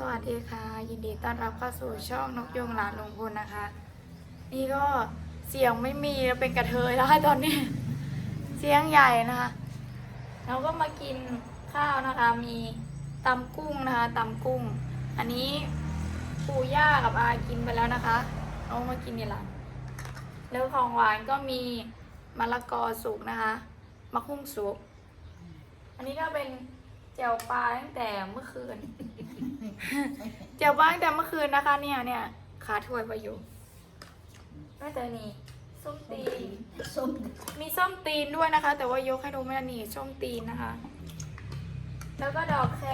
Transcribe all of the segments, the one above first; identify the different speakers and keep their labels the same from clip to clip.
Speaker 1: สวัสดีค่ะ ยินดีต้อนรับเข้าสู่ช่องนกยงหลานลงพลนะคะ นี่ก็เสียงไม่มีแล้วเป็นกระเทยแล้วค่ะตอนนี้ เสียงใหญ่นะคะเราก็มากินข้าวนะคะ มีตำกุ้งนะคะตำกุ้ง อันนี้ปู่ย่ากับอากินไปแล้วนะคะเอามากินนี่หลังแล้วของหวานก็มีมะละกอสุกนะคะมะคุ้งสุก อันนี้ก็เป็น เจียวปลาตั้งแต่เมื่อคืน เจียวปลาตั้งแต่เมื่อคืนนะคะ เนี่ยเนี่ยขาถ้วยไปอยู่ไม่แต่นี่ส้มตีน
Speaker 2: ส้ม
Speaker 1: มีส้มตีนด้วยนะคะ แต่ว่ายกให้ดูไม่ได้นี่ส้มตีนนะคะ แล้วก็ดอกแคร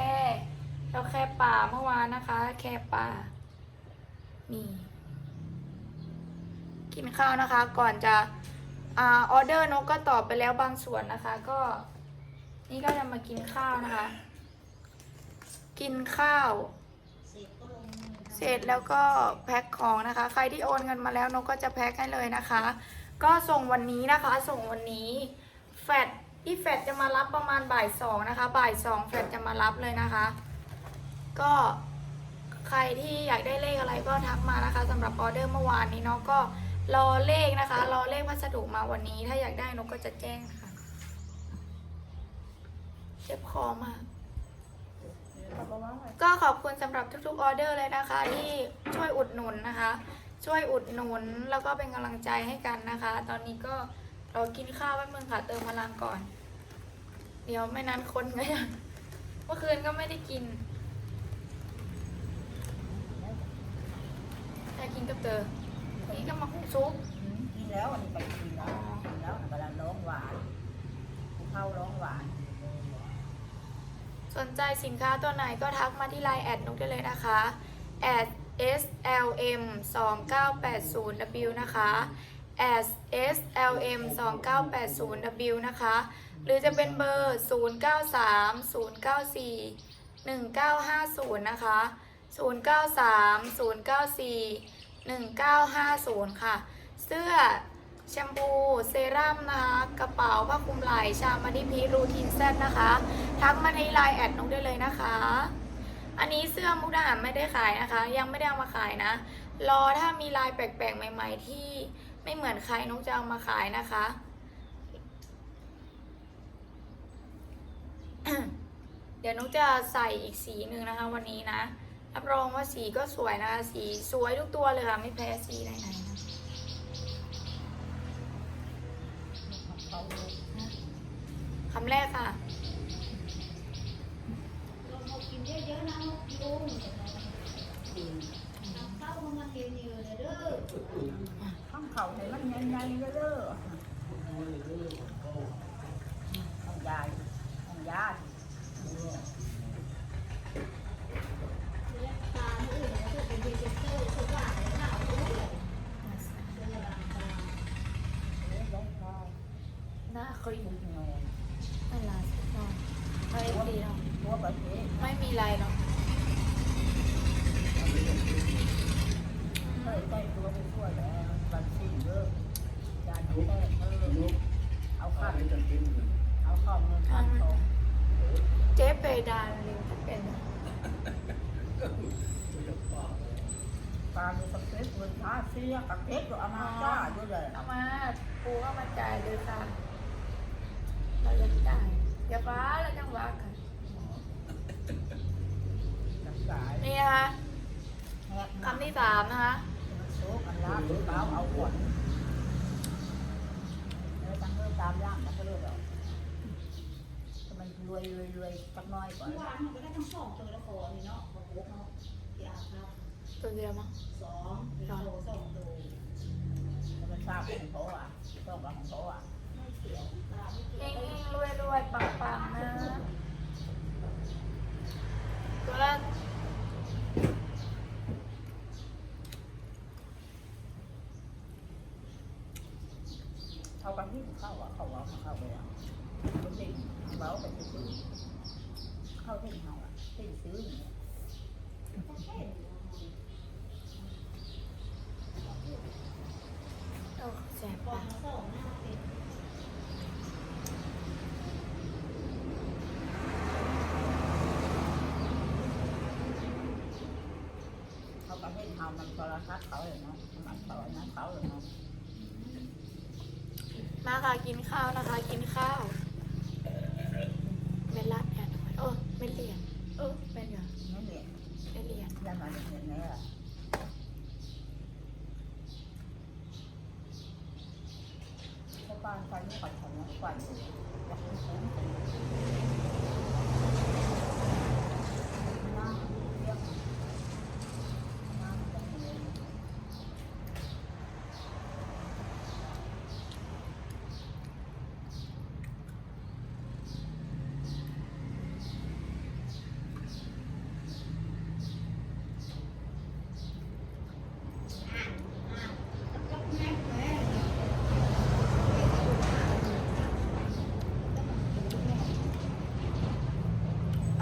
Speaker 1: ดอกแครป่าเมื่อวานนะคะ แครป่านี่กินข้าวนะคะ ก่อนจะอ่าออเดอร์นกก็ตอบไปแล้วบางส่วนนะคะ ก็ นี่ก็จะมากินข้าวนะคะ กินข้าว
Speaker 2: เสร็จ
Speaker 1: แล้วก็แพ็คของนะคะ ใครที่โอนเงินมาแล้วนกก็จะแพ็คให้เลยนะคะ ก็ส่งวันนี้นะคะ ส่งวันนี้ แฟดที่แฟดจะมารับประมาณบ่ายสองนะคะ บ่ายสองแฟดจะมารับเลยนะคะ ก็ใครที่อยากได้เลขอะไรก็ทักมานะคะสำหรับออเดอร์เมื่อวานนี้เนาะก็รอเลขนะคะ รอเลขพัสดุมาวันนี้ ถ้าอยากได้นกก็จะแจ้งนะคะ เจ็บคอมาก ก็ขอบคุณสำหรับทุกๆออเดอร์เลยนะคะ ที่ช่วยอุดหนุนนะคะ ช่วยอุดหนุนแล้วก็เป็นกำลังใจให้กันนะคะ ตอนนี้ก็เรากินข้าวแป๊บนึงค่ะเติมพลังก่อน เดี๋ยวไม่นั้นคนก็ยังเมื่อคืนก็ไม่ได้กินแต่กินกับเตอนี่ก็มาหุ้งซุป
Speaker 2: อืมกินแล้วอันนี้ไปกินแล้วกินแล้วกำลังร้องหวานภูเข้าร้องหวาน
Speaker 1: สนใจสินค้าตัวไหนก็ทักมาที่ไลน์แอดนุกได้เลยนะคะ at slm 2 9 8 0 w นะคะ at slm 2 9 8 0 w นะคะ หรือจะเป็นเบอร์ 0 9 3 0 9 4 1 9 5 0 นะคะ 0 9 3 0 9 4 1 9 5 0 ค่ะ เสื้อ แชมพูเซรั่มนะคะกระเป๋าผ้าคลุมไหล่ชามาดิพีรูทีนแซดนะคะ ทักมาในไลน์แอดนุกได้เลยนะคะ อันนี้เสื้อมุกดาหารไม่ได้ขายนะคะ ยังไม่ได้เอามาขายนะ รอถ้ามีลายแปลกๆ ใหม่ ๆ ที่ไม่เหมือนใครนุกจะเอามาขายนะคะเดี๋ยวนุกจะใส่อีกสีหนึ่งนะคะวันนี้นะ รับรองว่าสีก็สวยนะคะ สีสวยทุกตัวเลยค่ะ ไม่แพ้สีไหนๆนะ
Speaker 2: เขาเลย
Speaker 1: คำแรกค่ะ
Speaker 3: เรามากินเยอะๆนะลุง
Speaker 2: กิน
Speaker 3: ทำข้ามันมากินเยอะเลยเด้อ
Speaker 2: ข้างเขาให้มันใหญ่ๆเด้อของยายของยาย
Speaker 3: ตาอื่นก็เป็นพรีเซนเตอร์เขาว่าให้ข้าวเขาเลย
Speaker 1: นี้ไม่มีอะไรเนาะ
Speaker 2: เฮ้ยใกล้ตัวไปทั่วแล้วบันซิ่งเด้อยายทำแป้งเออเอาข้าวเอาข้าวเงินข้าวทอง
Speaker 1: เจ๊เพดานลิงที่เป็น
Speaker 2: ปลาดูสเก็ตเงินท้าเสียกับเก็ตก็เอามาจ้าด้วยเลย
Speaker 1: เอามาปูเอามาจ่ายเลยค่ะเราจะจ่ายอย่าฟ้าเราจังหวะกัน
Speaker 2: จับสาย
Speaker 1: นี่นะคะ
Speaker 2: แหก
Speaker 1: คำ ที่สามนะคะ
Speaker 2: โซ่กันลาบเปล่าเอาขวดแล้วตั้งเริ่มตามล่างแล้วก็เริ่มแล้วมันรวยรวยรวยสักน้อยก่อน
Speaker 3: หวานมันก็ได้ทั้งสองตัวละครนี่เนาะบอกโอ้เนาะที่อาบน้
Speaker 1: ตัวเดียวมั้งำ
Speaker 3: สองโตสองโต
Speaker 2: แล้วมันทราบของเขาอะต้องกับของเขาอะ
Speaker 3: ไม่เกี่ยวตาไม่เกี่
Speaker 1: เฮ
Speaker 3: ยว
Speaker 1: งเฮงรวยรวยปังปังนะตัวละ
Speaker 2: เขากันที่เข้าอะเขาเอาเข้าไปอะคนติ่งเบาไปซื้อ เข้าติ่งเขาอะติ่งซื้ออย่างเงี้ย
Speaker 1: โอ้แสบปาก
Speaker 3: สองหน้าเป็น
Speaker 2: เอามันโทรทัศน์เขาเลยเนาะมันโทรนั้นเขาเลยเนาะ
Speaker 1: มาค่ะกินข้าวนะคะ กินข้าวเมลัด แอนเออเมเลียนเออเมเลียน
Speaker 2: ไม่เหลี่ยม
Speaker 1: เมเลียน
Speaker 2: ยันมาอย่างนี้อะชาวบ้านไฟไม่ค่อยของไฟอยู่อยากให้คุ้มกันน้ำเยอะน้ำต้องมี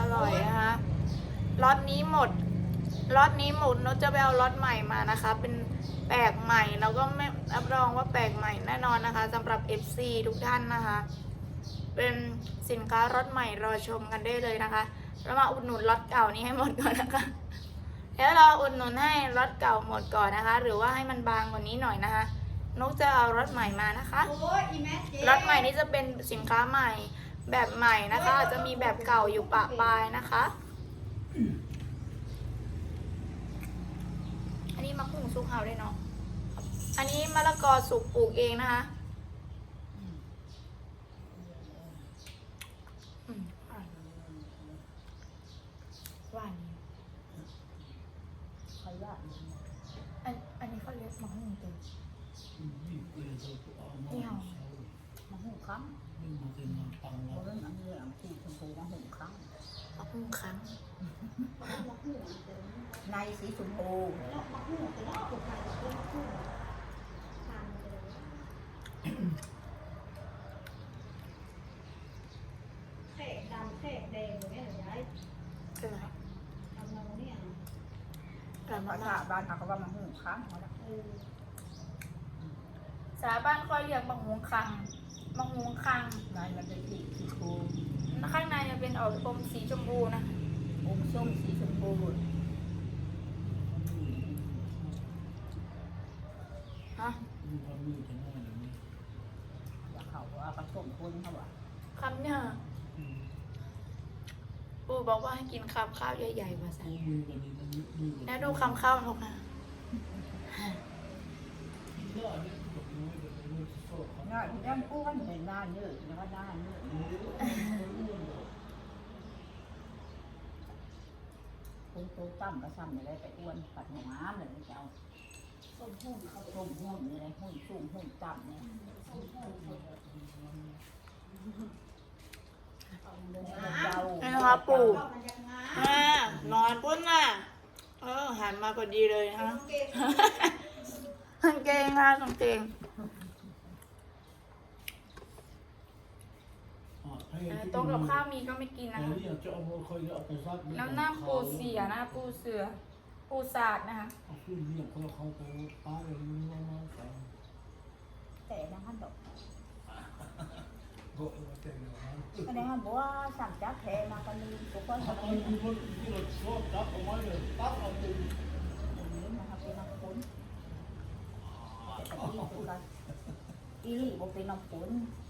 Speaker 1: อร่อยนะคะ ล็อตนี้หมดล็อตนี้หมดเราจะไปเอาล็อตใหม่มานะคะ เป็นแปลกใหม่แล้วก็ไม่รับรองว่าแปลกใหม่แน่นอนนะคะสำหรับ FC ทุกท่านนะคะ เป็นสินค้ารถใหม่รอชมกันได้เลยนะคะแล้วมาอุดหนุนรถเก่านี้ให้หมดก่อนนะคะแล้วเราอุดหนุนให้รถเก่าหมดก่อนนะคะ หรือว่าให้มันบางกว่านี้หน่อยนะคะนกจะเอารถใหม่มานะคะ
Speaker 3: โอ้ยอีแมทเจ๊
Speaker 1: รถใหม่นี้จะเป็นสินค้าใหม่แบบใหม่นะคะ จะมีแบบเก่าอยู่ปะปลายนะคะ อันนี้มะขุ่งสุกเฮาด้วยเนาะ อันนี้มะละกอสุกปลูกเองนะคะอืมหวานดี
Speaker 2: ขย
Speaker 1: อันอันนี้เขาเรียกมะขุ่งตัวนี่เฮา
Speaker 2: มาหูค้ำเพราะเรื่องอันนี้อันที่ช มพูมาหูค้
Speaker 1: มะขุ่งครั้งำ
Speaker 2: ในสีชมพู
Speaker 3: แขกดำแขกแดงอย่างเงี้ยเหรอยาย
Speaker 1: เป็นไร
Speaker 3: ทำเราเนี่ย
Speaker 1: อร่อย
Speaker 2: ภาษามา
Speaker 1: ก
Speaker 2: บ้านเขาก็ว่ามาหูค้ำเขาละ
Speaker 3: เออ
Speaker 1: ๆสาบ้านค่อยเรียกมะฮุงคังมะฮุงคัง
Speaker 2: ในมันเป็นสีชมพู
Speaker 1: ข้างในจะเป็นออกอมสีชมพูนะ
Speaker 2: อมส้มสีชมพู
Speaker 1: ฮะ
Speaker 2: อยากเขาว่าผสมคนเขาว่า
Speaker 1: คำเนี่ยปู่บอกว่าให้กินคำข้าวใหญ่ๆมาสัแล้วดูคำข้าวนกนะ
Speaker 2: ง่ายที่ด้านอ้วนเห็นหน้าเนื้อแล้วก็หน้าเนื้อ คนโตต่ำก็ซ้ำอะไรไปอ้วนปัดหัวน้ำเลยเจ้า
Speaker 3: ส้มหุ่นเขา
Speaker 2: ส้มหุ่นอะไรหุ่นสูงหุ่นต่ำเนี่ย
Speaker 3: ส้มหุ่นเขา
Speaker 2: เจ้า
Speaker 1: นี่นะคะปู่
Speaker 3: เข้ามันจากงา
Speaker 1: อ่านอนปุ้นน่ะ เออหันมาพอดีเลยฮะ
Speaker 3: โอเค
Speaker 1: กางเกงค่ะกางเกง โต๊ะกับข้าวมีก็ไม่กินนะคะแล้วหน้าปูเสียหน้าปูเสือ ปูสาดนะคะ
Speaker 2: แต่นะฮันดอกอันนี้ฮันบอกว่าสั่งจักแทมากันลืมทุกคนเขาเป็นนี้นะครับเป็นน้ำฝนแต่ตะกี้คือกันอีหลีบอกเป็นน้ำฝน
Speaker 1: อ่าคมนิดคมอยู่นั่นน่ะ
Speaker 4: Ancora per dargli qualche motivo.
Speaker 2: ซื้อเออเขาจะลืมแต่ก็เลยมาแต่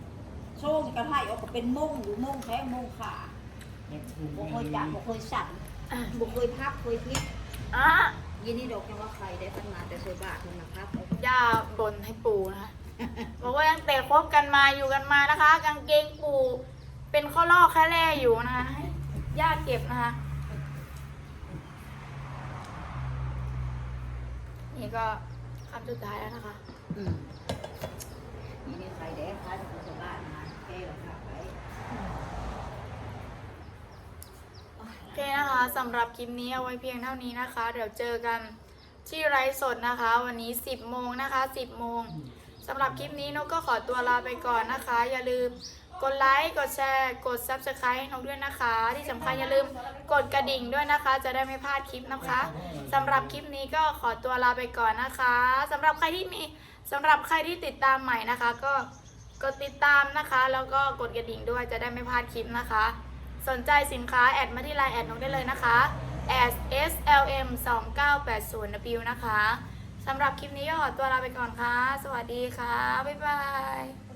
Speaker 2: โชว์กับไข่เอาก็เป็นม่งหรือโม่งแข้ม่งขาบ่เคยจับบ่เคยสั่นบ่เคยพับเคยพลิก
Speaker 1: อะ
Speaker 2: ยินดีดอกจังว่าใครได้ตั้งนาแต่เคยบาทมันมาพับเอา
Speaker 1: ย่าบ่นให้ปูนะคะ บอกว่าตั้งแต่คบกันมาอยู่กันมานะคะ กางเกงปูเป็นข้อลอกแค่แร่อยู่นะคะให้ย่าเก็บนะคะ นี่ก็คำสุดท้ายแล้วนะคะ
Speaker 2: อืมนี่นี่ใครได้ใครจะเคยบาทมาแก้าคาไป
Speaker 1: โอเคนะคะสำหรับคลิปนี้เอาไว้เพียงเท่านี้นะคะ เดี๋ยวเจอกันที่ไลฟ์สดนะคะ วันนี้ 10 โมงนะคะ 10 โมงสำหรับคลิปนี้นกก็ขอตัวลาไปก่อนนะคะ อย่าลืมกดไลค์กดแชร์กด Subscribe ให้นกด้วยนะคะ ที่สำคัญอย่าลืมกดกระดิ่งด้วยนะคะ จะได้ไม่พลาดคลิปนะคะสำหรับคลิปนี้ก็ขอตัวลาไปก่อนนะคะสำหรับใครที่มีสำหรับใครที่ติดตามใหม่นะคะ ก็ กดติดตามนะคะ แล้วก็กดกระดิ่งด้วยจะได้ไม่พลาดคลิปนะคะ สนใจสินค้า แอดมาที่ไลน์แอดนกได้เลยนะคะ s s l m 2 9 8 0 w นะคะสำหรับคลิปนี้ก็ขอตัวลาไปก่อนค่ะ สวัสดีค่ะ บ๊ายบาย